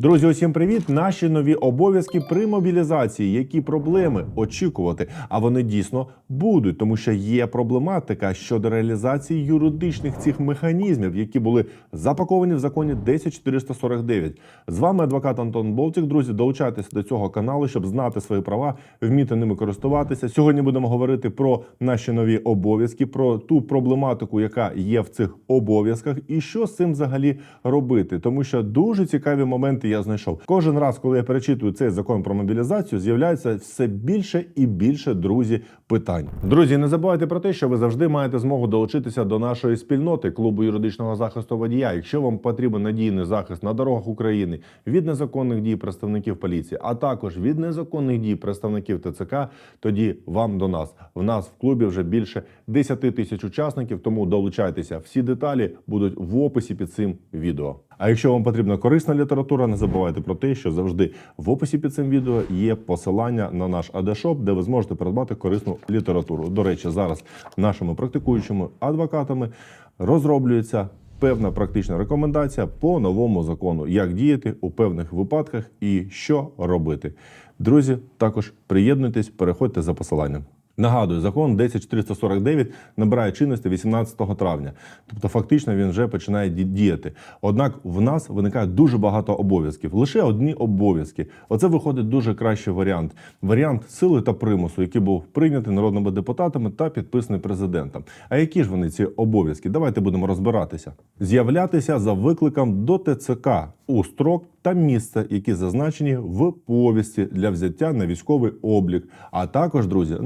Друзі, усім привіт! Наші нові обов'язки при мобілізації. Які проблеми очікувати? А вони дійсно будуть, тому що є проблематика щодо реалізації юридичних цих механізмів, які були запаковані в законі 10449. З вами адвокат Антон Болтик. Друзі, долучайтеся до цього каналу, щоб знати свої права, вміти ними користуватися. Сьогодні будемо говорити про наші нові обов'язки, про ту проблематику, яка є в цих обов'язках, і що з цим взагалі робити, тому що дуже цікаві моменти я знайшов. Кожен раз, коли я перечитую цей закон про мобілізацію, з'являється все більше і більше друзі питань. Друзі, не забувайте про те, що ви завжди маєте змогу долучитися до нашої спільноти клубу юридичного захисту водія. Якщо вам потрібен надійний захист на дорогах України від незаконних дій представників поліції, а також від незаконних дій представників ТЦК, тоді вам до нас. В нас в клубі вже більше 10 тисяч учасників, тому долучайтеся. Всі деталі будуть в описі під цим відео. А якщо вам потрібна корисна література, не забувайте про те, що завжди в описі під цим відео є посилання на наш адешоп, де ви зможете придбати корисну літературу. До речі, зараз нашими практикуючими адвокатами розроблюється певна практична рекомендація по новому закону, як діяти у певних випадках і що робити. Друзі, також приєднуйтесь, переходьте за посиланням. Нагадую, закон 10449 набирає чинності 18 травня, тобто фактично він вже починає діяти. Однак в нас виникає дуже багато обов'язків. Лише одні обов'язки. Оце виходить дуже кращий варіант. Варіант сили та примусу, який був прийнятий народними депутатами та підписаний президентом. А які ж вони ці обов'язки? Давайте будемо розбиратися. З'являтися за викликом до ТЦК у строк та місце, які зазначені в повісті для взяття на військовий облік, а також, друзі,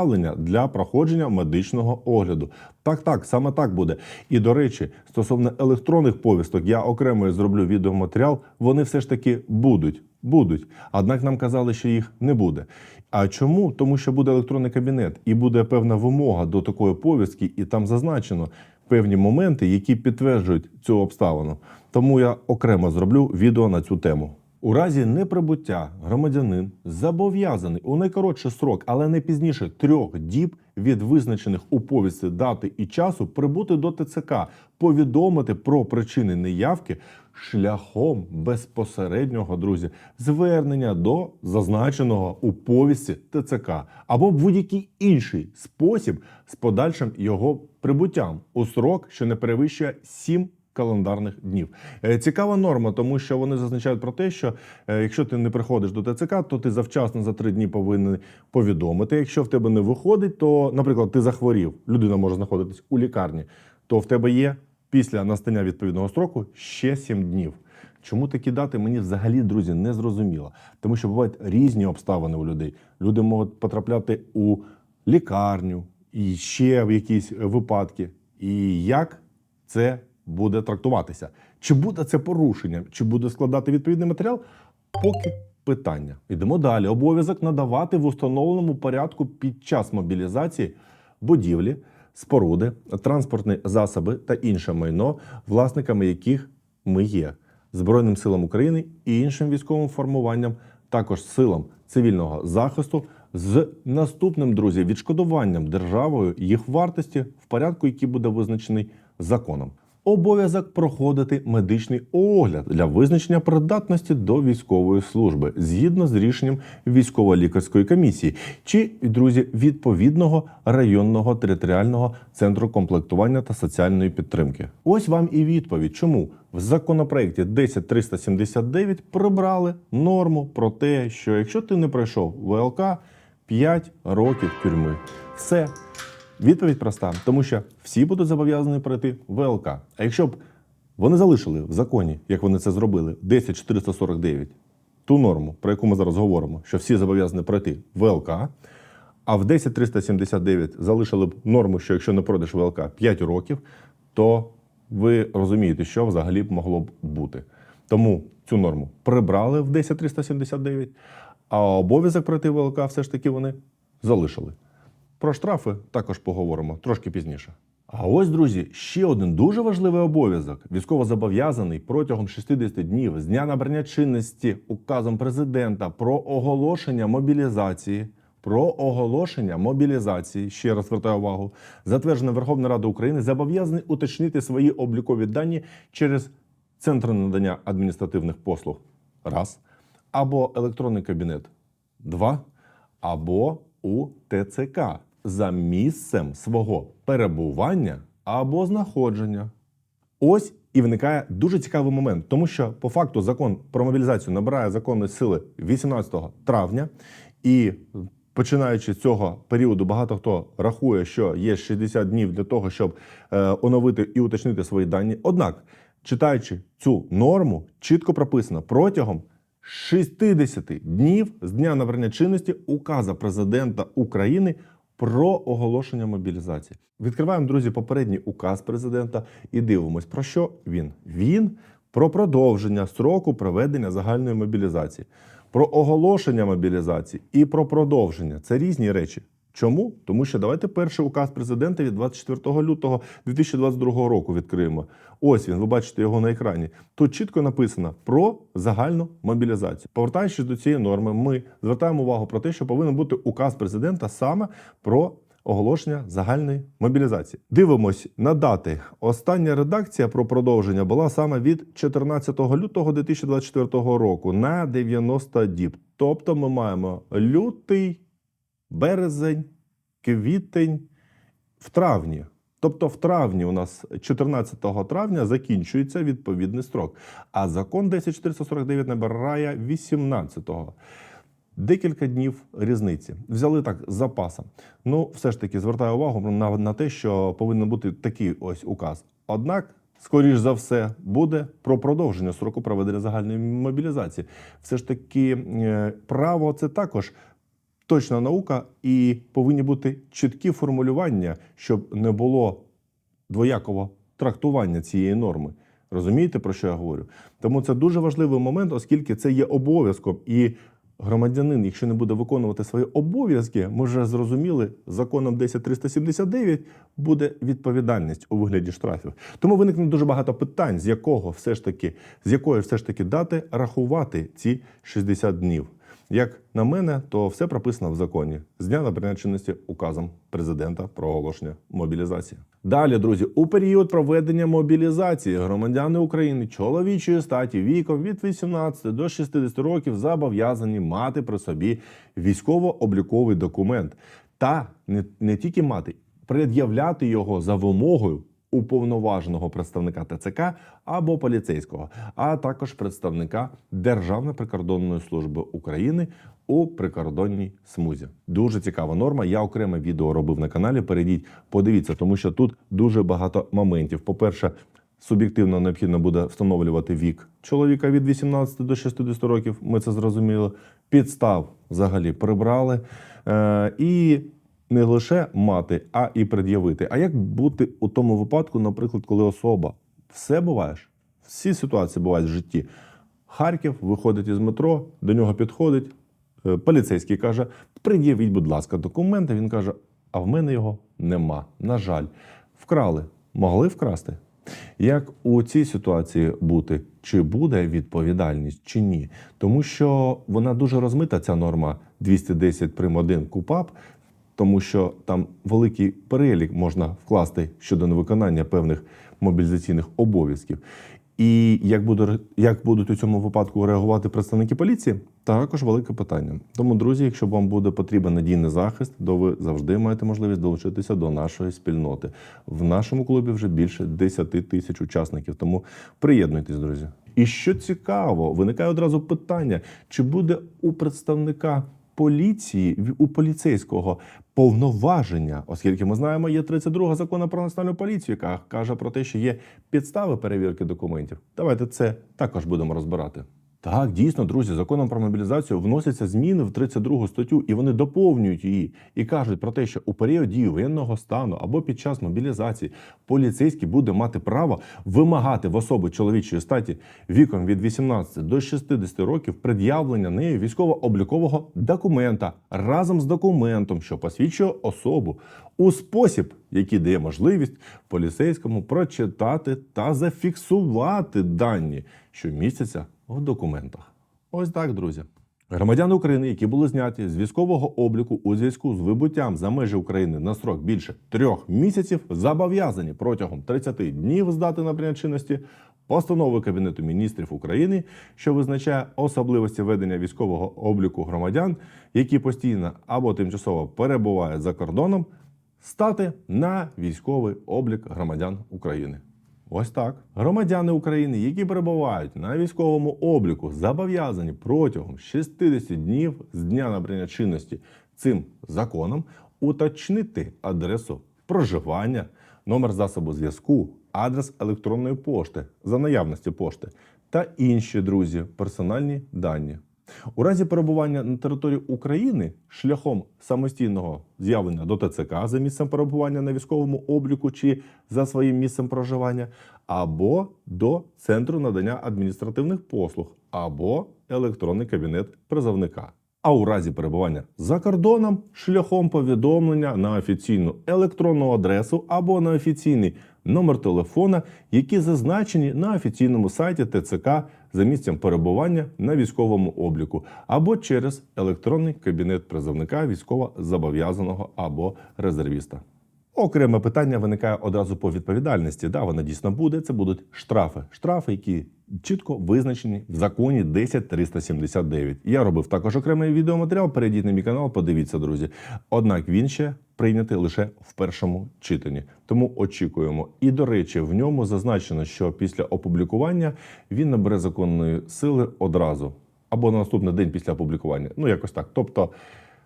направлення для проходження медичного огляду. Так, так, саме так буде. І до речі, стосовно електронних повісток, я окремо зроблю відеоматеріал. Вони все ж таки будуть. Будуть, однак нам казали, що їх не буде. А чому? Тому що буде електронний кабінет і буде певна вимога до такої повістки, і там зазначено певні моменти, які підтверджують цю обставину. Тому я окремо зроблю відео на цю тему. У разі неприбуття громадянин зобов'язаний у найкоротший строк, але не пізніше трьох діб від визначених у повісті дати і часу прибути до ТЦК, повідомити про причини неявки шляхом безпосереднього друзі звернення до зазначеного у повісті ТЦК або будь-який інший спосіб з подальшим його прибуттям у срок, що не перевищує 7 календарних днів. Е, Цікава норма, тому що вони зазначають про те, що е, якщо ти не приходиш до ТЦК, то ти завчасно за три дні повинен повідомити. Якщо в тебе не виходить, то, наприклад, ти захворів, людина може знаходитись у лікарні, то в тебе є після настання відповідного строку ще 7 днів. Чому такі дати мені взагалі, друзі, не зрозуміло. Тому що бувають різні обставини у людей. Люди можуть потрапляти у лікарню і ще в якісь випадки. І як це буде трактуватися? Чи буде це порушенням, чи буде складати відповідний матеріал? Поки питання. Йдемо далі. Обов'язок надавати в установленому порядку під час мобілізації будівлі, споруди, транспортні засоби та інше майно, власниками яких ми є Збройним силам України і іншим військовим формуванням, також силам цивільного захисту з наступним друзі відшкодуванням державою їх вартості в порядку, який буде визначений законом. Обов'язок проходити медичний огляд для визначення придатності до військової служби згідно з рішенням військово-лікарської комісії чи друзі відповідного районного територіального центру комплектування та соціальної підтримки. Ось вам і відповідь, чому в законопроекті 10379 прибрали норму про те, що якщо ти не пройшов ВЛК 5 років тюрми. Все. Відповідь проста, тому що всі будуть зобов'язані пройти ВЛК. А якщо б вони залишили в законі, як вони це зробили, 10449, ту норму, про яку ми зараз говоримо, що всі зобов'язані пройти ВЛК, а в 10379 залишили б норму, що якщо не пройдеш ВЛК 5 років, то ви розумієте, що взагалі б могло б бути. Тому цю норму прибрали в 10379, а обов'язок пройти ВЛК все ж таки вони залишили. Про штрафи також поговоримо трошки пізніше. А ось, друзі, ще один дуже важливий обов'язок. Військовозобов'язаний протягом 60 днів з дня набрання чинності указом президента про оголошення мобілізації. Про оголошення мобілізації, ще раз звертаю увагу, затверджена Верховна Рада України зобов'язаний уточнити свої облікові дані через центр надання адміністративних послуг раз, або електронний кабінет два, або у ТЦК за місцем свого перебування або знаходження. Ось і виникає дуже цікавий момент, тому що по факту закон про мобілізацію набирає законної сили 18 травня, і починаючи з цього періоду, багато хто рахує, що є 60 днів для того, щоб е, оновити і уточнити свої дані. Однак, читаючи цю норму, чітко прописано протягом 60 днів з дня набрання чинності указа президента України про оголошення мобілізації. Відкриваємо, друзі, попередній указ президента і дивимось, про що він. Він про продовження строку проведення загальної мобілізації, про оголошення мобілізації і про продовження. Це різні речі. Чому? Тому що давайте перший указ президента від 24 лютого 2022 року відкриємо. Ось він, ви бачите його на екрані. Тут чітко написано про загальну мобілізацію. Повертаючись до цієї норми, ми звертаємо увагу про те, що повинен бути указ президента саме про оголошення загальної мобілізації. Дивимось на дати. Остання редакція про продовження була саме від 14 лютого 2024 року на 90 діб. Тобто ми маємо лютий березень, квітень в травні. Тобто в травні у нас 14 травня закінчується відповідний строк. А закон 10449 набирає 18-го. Декілька днів різниці. Взяли так з запасом. Ну, все ж таки, звертаю увагу на, на те, що повинен бути такий ось указ. Однак, скоріш за все, буде про продовження строку проведення загальної мобілізації. Все ж таки, е, право це також точна наука, і повинні бути чіткі формулювання, щоб не було двоякого трактування цієї норми. Розумієте, про що я говорю? Тому це дуже важливий момент, оскільки це є обов'язком. І громадянин, якщо не буде виконувати свої обов'язки, ми вже зрозуміли, законом 10379 буде відповідальність у вигляді штрафів. Тому виникне дуже багато питань, з якого все ж таки, з якої все ж таки дати рахувати ці 60 днів. Як на мене, то все прописано в законі з дня набрання чинності указом президента про оголошення мобілізації. Далі, друзі, у період проведення мобілізації громадяни України чоловічої статі віком від 18 до 60 років зобов'язані мати при собі військово-обліковий документ та не, не тільки мати, пред'являти його за вимогою уповноваженого представника ТЦК або поліцейського, а також представника Державної прикордонної служби України у прикордонній смузі. Дуже цікава норма. Я окреме відео робив на каналі. Перейдіть, подивіться, тому що тут дуже багато моментів. По-перше, суб'єктивно необхідно буде встановлювати вік чоловіка від 18 до 60 років. Ми це зрозуміли. Підстав взагалі прибрали. Е, і не лише мати, а і пред'явити. А як бути у тому випадку, наприклад, коли особа все буває ж, всі ситуації бувають в житті. Харків виходить із метро, до нього підходить е, поліцейський каже: пред'явіть, будь ласка, документи. Він каже: а в мене його нема. На жаль, вкрали, могли вкрасти. Як у цій ситуації бути? Чи буде відповідальність, чи ні? Тому що вона дуже розмита, ця норма 210 прим. 1 КУПАП, тому що там великий перелік можна вкласти щодо невиконання певних мобілізаційних обов'язків. І як буде як будуть у цьому випадку реагувати представники поліції, також велике питання. Тому, друзі, якщо вам буде потрібен надійний захист, то ви завжди маєте можливість долучитися до нашої спільноти. В нашому клубі вже більше 10 тисяч учасників. Тому приєднуйтесь, друзі. І що цікаво, виникає одразу питання: чи буде у представника поліції у поліцейського повноваження, оскільки ми знаємо, є 32 закону про національну поліцію, яка каже про те, що є підстави перевірки документів. Давайте це також будемо розбирати. Так, дійсно, друзі, законом про мобілізацію вносяться зміни в 32 статтю, і вони доповнюють її і кажуть про те, що у період дії воєнного стану або під час мобілізації поліцейський буде мати право вимагати в особи чоловічої статі віком від 18 до 60 років пред'явлення нею військово-облікового документа разом з документом, що посвідчує особу у спосіб, який дає можливість поліцейському прочитати та зафіксувати дані, що містяться в документах. Ось так, друзі. Громадяни України, які були зняті з військового обліку у зв'язку з вибуттям за межі України на строк більше трьох місяців, зобов'язані протягом 30 днів з дати набрання чинності постановою Кабінету міністрів України, що визначає особливості ведення військового обліку громадян, які постійно або тимчасово перебувають за кордоном, стати на військовий облік громадян України. Ось так. Громадяни України, які перебувають на військовому обліку, зобов'язані протягом 60 днів з дня набрання чинності цим законом уточнити адресу проживання, номер засобу зв'язку, адрес електронної пошти за наявності пошти та інші друзі, персональні дані. У разі перебування на території України шляхом самостійного з'явлення до ТЦК за місцем перебування на військовому обліку чи за своїм місцем проживання, або до центру надання адміністративних послуг, або електронний кабінет призовника. А у разі перебування за кордоном шляхом повідомлення на офіційну електронну адресу або на офіційний номер телефона, які зазначені на офіційному сайті ТЦК за місцем перебування на військовому обліку, або через електронний кабінет призовника військовозобов'язаного або резервіста. Окреме питання виникає одразу по відповідальності. Да, вона дійсно буде. Це будуть штрафи. Штрафи, які чітко визначені в законі 10379. Я робив також окремий відеоматеріал. Перейдіть на мій канал, подивіться, друзі. Однак він ще прийнятий лише в першому читанні. Тому очікуємо. І до речі, в ньому зазначено, що після опублікування він набере законної сили одразу або на наступний день після опублікування. Ну якось так. Тобто.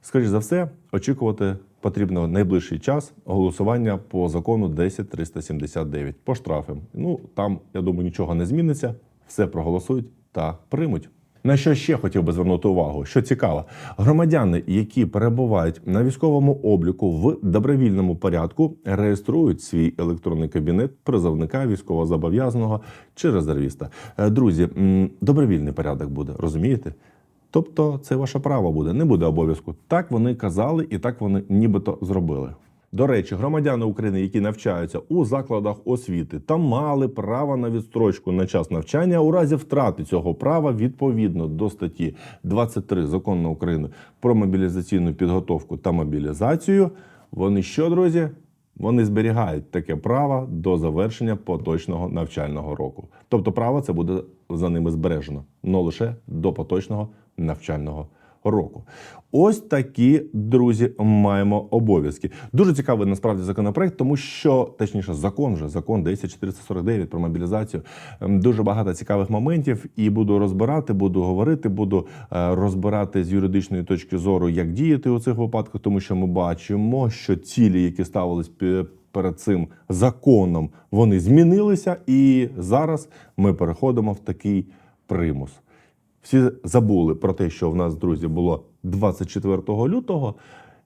Скоріше за все, очікувати потрібно найближчий час голосування по закону 10379 по штрафам. Ну там, я думаю, нічого не зміниться. Все проголосують та приймуть. На що ще хотів би звернути увагу? Що цікаво, громадяни, які перебувають на військовому обліку в добровільному порядку, реєструють свій електронний кабінет призовника військовозобов'язаного чи резервіста. Е, Друзі, добровільний порядок буде, розумієте? Тобто це ваше право буде, не буде обов'язку. Так вони казали і так вони нібито зробили. До речі, громадяни України, які навчаються у закладах освіти, та мали право на відстрочку на час навчання у разі втрати цього права відповідно до статті 23 закону України про мобілізаційну підготовку та мобілізацію. Вони що, друзі? Вони зберігають таке право до завершення поточного навчального року. Тобто право це буде за ними збережено, але лише до поточного навчального року. Ось такі друзі маємо обов'язки. Дуже цікавий насправді законопроект, тому що точніше закон вже закон 10449 про мобілізацію. Ем, Дуже багато цікавих моментів, і буду розбирати, буду говорити, буду е, розбирати з юридичної точки зору, як діяти у цих випадках, тому що ми бачимо, що цілі, які ставились перед цим законом, вони змінилися, і зараз ми переходимо в такий примус. Всі забули про те, що в нас, друзі, було 24 лютого,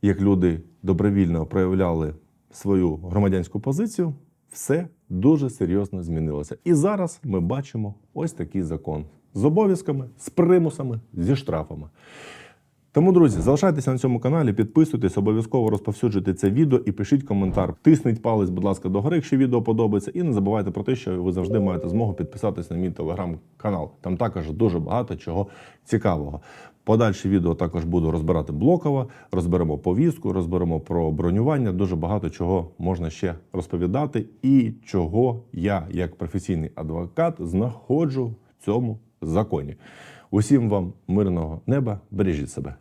як люди добровільно проявляли свою громадянську позицію, все дуже серйозно змінилося. І зараз ми бачимо ось такий закон з обов'язками, з примусами, зі штрафами. Тому, друзі, залишайтеся на цьому каналі, підписуйтесь, обов'язково розповсюджуйте це відео і пишіть коментар. Тисніть палець, будь ласка, догори, якщо відео подобається. І не забувайте про те, що ви завжди маєте змогу підписатись на мій телеграм-канал. Там також дуже багато чого цікавого. Подальші відео також буду розбирати блоково, розберемо повістку, розберемо про бронювання. Дуже багато чого можна ще розповідати, і чого я, як професійний адвокат, знаходжу в цьому законі. Усім вам мирного неба, бережіть себе.